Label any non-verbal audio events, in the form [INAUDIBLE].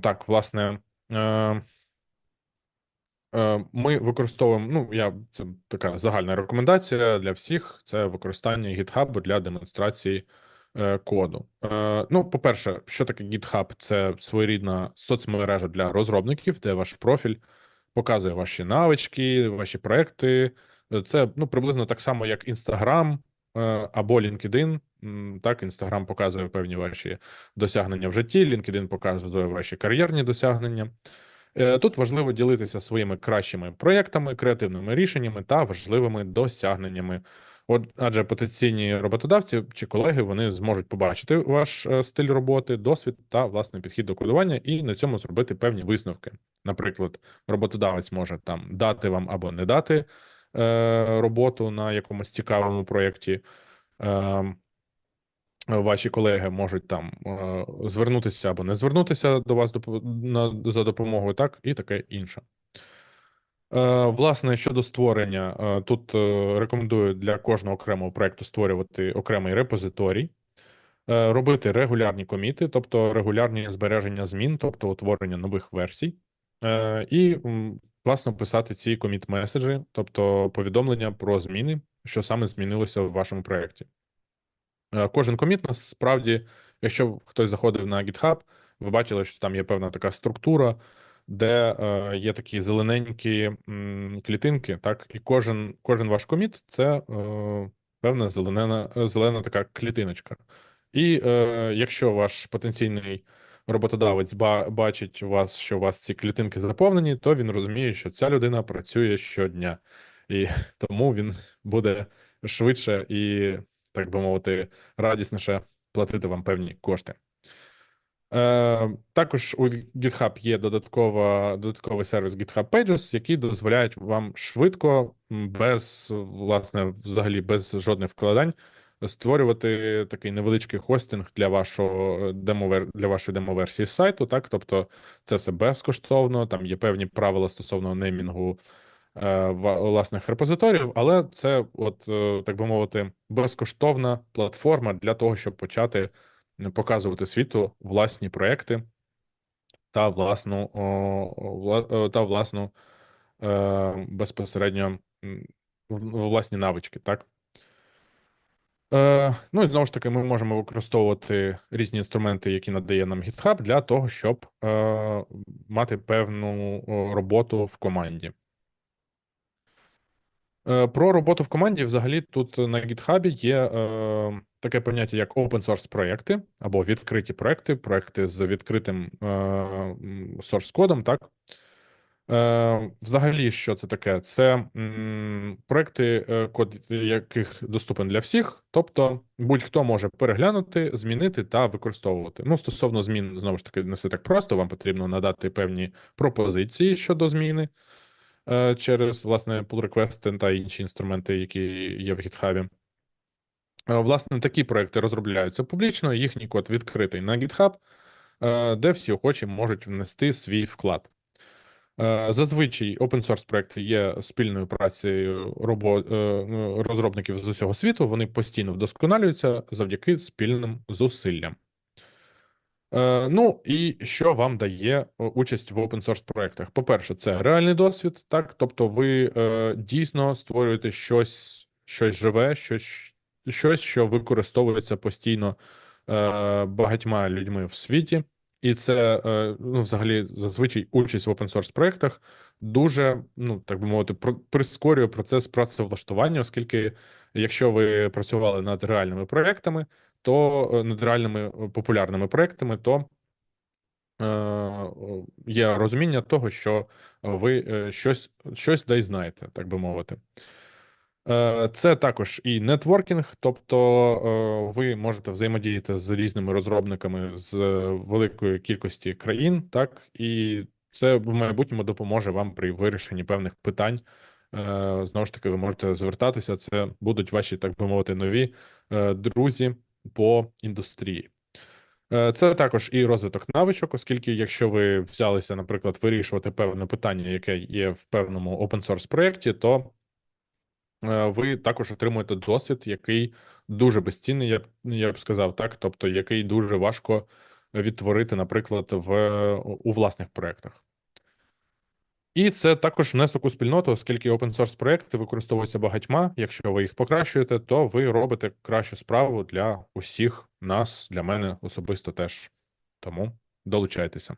Так, власне, е, е, ми використовуємо. Ну, я це така загальна рекомендація для всіх: це використання GitHub для демонстрації е, коду. Е, Ну, по-перше, що таке GitHub? Це своєрідна соцмережа для розробників, де ваш профіль показує ваші навички, ваші проекти. Це ну, приблизно так само, як Instagram або LinkedIn. Так, Instagram показує певні ваші досягнення в житті, LinkedIn показує ваші кар'єрні досягнення. Е, Тут важливо ділитися своїми кращими проєктами, креативними рішеннями та важливими досягненнями. От, адже потенційні роботодавці чи колеги вони зможуть побачити ваш е, стиль роботи, досвід та власний підхід до кодування, і на цьому зробити певні висновки. Наприклад, роботодавець може там дати вам або не дати е, роботу на якомусь цікавому проєкті. Е, Ваші колеги можуть там е, звернутися або не звернутися до вас за допомогою, так і таке інше. Е, Власне, щодо створення, е, тут е, рекомендую для кожного окремого проекту створювати окремий репозиторій, е, робити регулярні коміти, тобто регулярні збереження змін, тобто утворення нових версій, е, і м, власно писати ці коміт-меседжі, тобто повідомлення про зміни, що саме змінилося в вашому проєкті. Е, Кожен коміт насправді, якщо хтось заходив на GitHub, ви бачили, що там є певна така структура, де е, є такі зелененькі м, клітинки, так, і кожен, кожен ваш коміт це е, певна зелена, зелена така клітиночка. І е, якщо ваш потенційний роботодавець бачить у вас, що у вас ці клітинки заповнені, то він розуміє, що ця людина працює щодня, і [LAUGHS] тому він буде швидше і так би мовити, радісніше платити вам певні кошти. Е, також у GitHub є додаткова, додатковий сервіс GitHub Pages, який дозволяє вам швидко, без власне, взагалі без жодних вкладань, створювати такий невеличкий хостинг для вашого демо для вашої демоверсії сайту. Так, тобто це все безкоштовно. Там є певні правила стосовно неймінгу е, власних репозиторіїв, але це, от е, так би мовити, безкоштовна платформа для того, щоб почати показувати світу власні проекти та власну о, вла- та власну е, безпосередньо власні навички, так? Е, ну і знову ж таки, ми можемо використовувати різні інструменти, які надає нам GitHub, для того, щоб е, мати певну роботу в команді. Е, Про роботу в команді взагалі тут на GitHub є е, таке поняття, як open source проекти або відкриті проекти, проекти з відкритим е, source кодом. Так е, взагалі, що це таке? Це проекти, е, код яких доступен для всіх, тобто будь-хто може переглянути, змінити та використовувати. Ну, стосовно змін, знову ж таки, не все так просто. Вам потрібно надати певні пропозиції щодо зміни е, через власне pull request та інші інструменти, які є в GitHub. Власне, такі проекти розробляються публічно, їхній код відкритий на GitHub, де всі охочі можуть внести свій вклад. Е, Зазвичай open source проекти є спільною працею робо- е, ну, розробників з усього світу. Вони постійно вдосконалюються завдяки спільним зусиллям. Е, Ну і що вам дає участь в open source проектах? По-перше, це реальний досвід, так, тобто ви дійсно створюєте щось, щось живе, щось, щось, що використовується постійно багатьма людьми в світі, і це е, ну, взагалі зазвичай участь в open source проектах дуже, ну так би мовити, прискорює процес працевлаштування, оскільки якщо ви працювали над реальними проектами то е, над реальними е, популярними проектами, то є розуміння того, що ви щось, щось десь знаєте, так би мовити. Е, Це також і нетворкінг, тобто е, ви можете взаємодіяти з різними розробниками з великої кількості країн, так, і це в майбутньому допоможе вам при вирішенні певних питань. Е, Знову ж таки, ви можете звертатися. Це будуть ваші, так би мовити, нові е, друзі по індустрії. Е, Це також і розвиток навичок, оскільки, якщо ви взялися, наприклад, вирішувати певне питання, яке є в певному open source проєкті, то е, ви також отримуєте досвід, який дуже безцінний, я б я б сказав, так, тобто який дуже важко відтворити, наприклад, в, у власних проєктах. І це також внесок у спільноту, оскільки open source проекти використовуються багатьма. Якщо ви їх покращуєте, то ви робите кращу справу для усіх нас, для мене особисто теж. Тому долучайтеся.